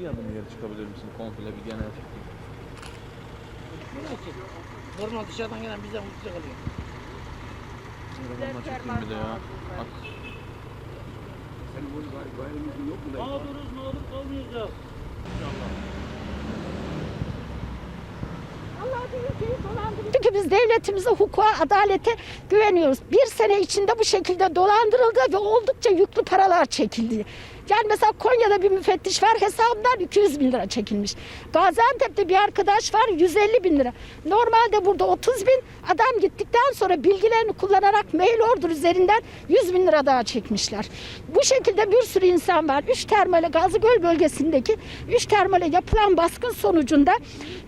Bir adım geri çıkabilir misin komple bir genel? Burası. Normal dışarıdan gelen bizden ucuza kalıyor. Telefonla çekeyim bir de ya. Bak. Mağduruz mağdur kalmayacağız. Çünkü biz devletimize, hukuka, adalete güveniyoruz. Bir sene içinde bu şekilde dolandırıldı ve oldukça yüklü paralar çekildi. Yani mesela Konya'da bir müfettiş var hesabından 200 bin lira çekilmiş. Gaziantep'te bir arkadaş var 150 bin lira. Normalde burada 30 bin adam gittikten sonra bilgilerini kullanarak mail order üzerinden 100 bin lira daha çekmişler. Bu şekilde bir sürü insan var. Üç termale Gazigöl bölgesindeki üç termale yapılan baskın sonucunda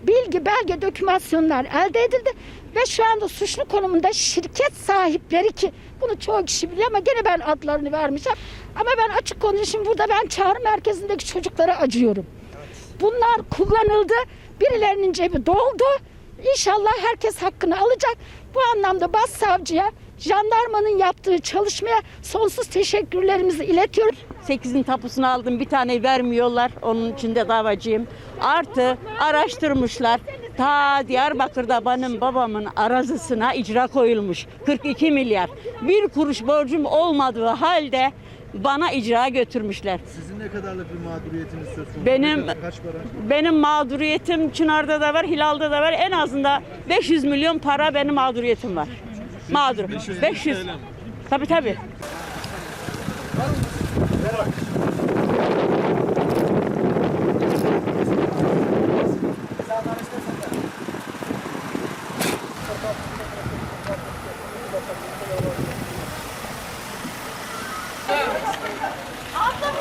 bilgi, belge, dokümasyonlar elde edildi ve şu anda suçlu konumunda şirket sahipleri ki bunu çoğu kişi biliyor ama gene ben adlarını vermeyeceğim. Ama ben açık konuşayım burada ben çağrı merkezindeki çocuklara acıyorum. Bunlar kullanıldı. Birilerinin cebi doldu. İnşallah herkes hakkını alacak. Bu anlamda bas savcıya, jandarmanın yaptığı çalışmaya sonsuz teşekkürlerimizi iletiyoruz. 8'in tapusunu aldım bir tane vermiyorlar. Onun için de davacıyım. Artı araştırmışlar. Ta Diyarbakır'da benim babamın arazisine icra koyulmuş. 42 milyar. Bir kuruş borcum olmadığı halde bana icra götürmüşler. Sizin ne kadarlık bir mağduriyetiniz söz konusu? Benim- kaç para? Benim mağduriyetim Çınar'da da var, Hilal'da da var. En azından 500 milyon para benim mağduriyetim var. Mağdur. 500. Tabii tabii.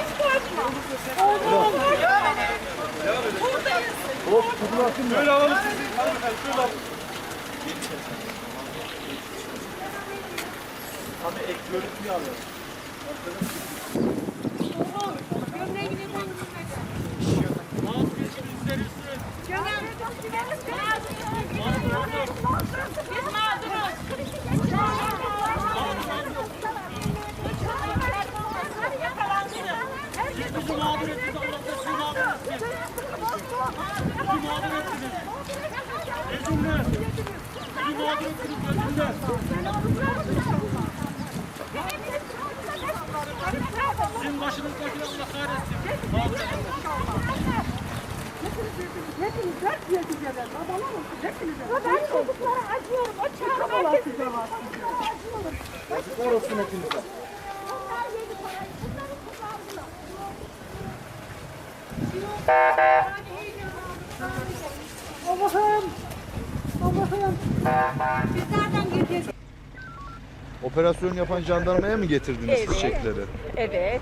hiç korkma. Oğlum korkma. Buradayız. Hop, tutun atın. Böyle alalım sizi. Hadi bakalım, şöyle alalım. Abi ek görüntüyü alalım. Oğlum, gömleği gidelim. Gömleği gidelim. Gömleği gidelim. Sizin başınızdakiler Allah kahretsin. Ben çocuklara acıyorum. O çağrı merkezinde acıyorum. Yazıklar olsun hepinize. Onlar yedi parayı. Bunları kullandılar. Allah'ım. Operasyon yapan jandarmaya mı getirdiniz Evet. çiçekleri? Evet.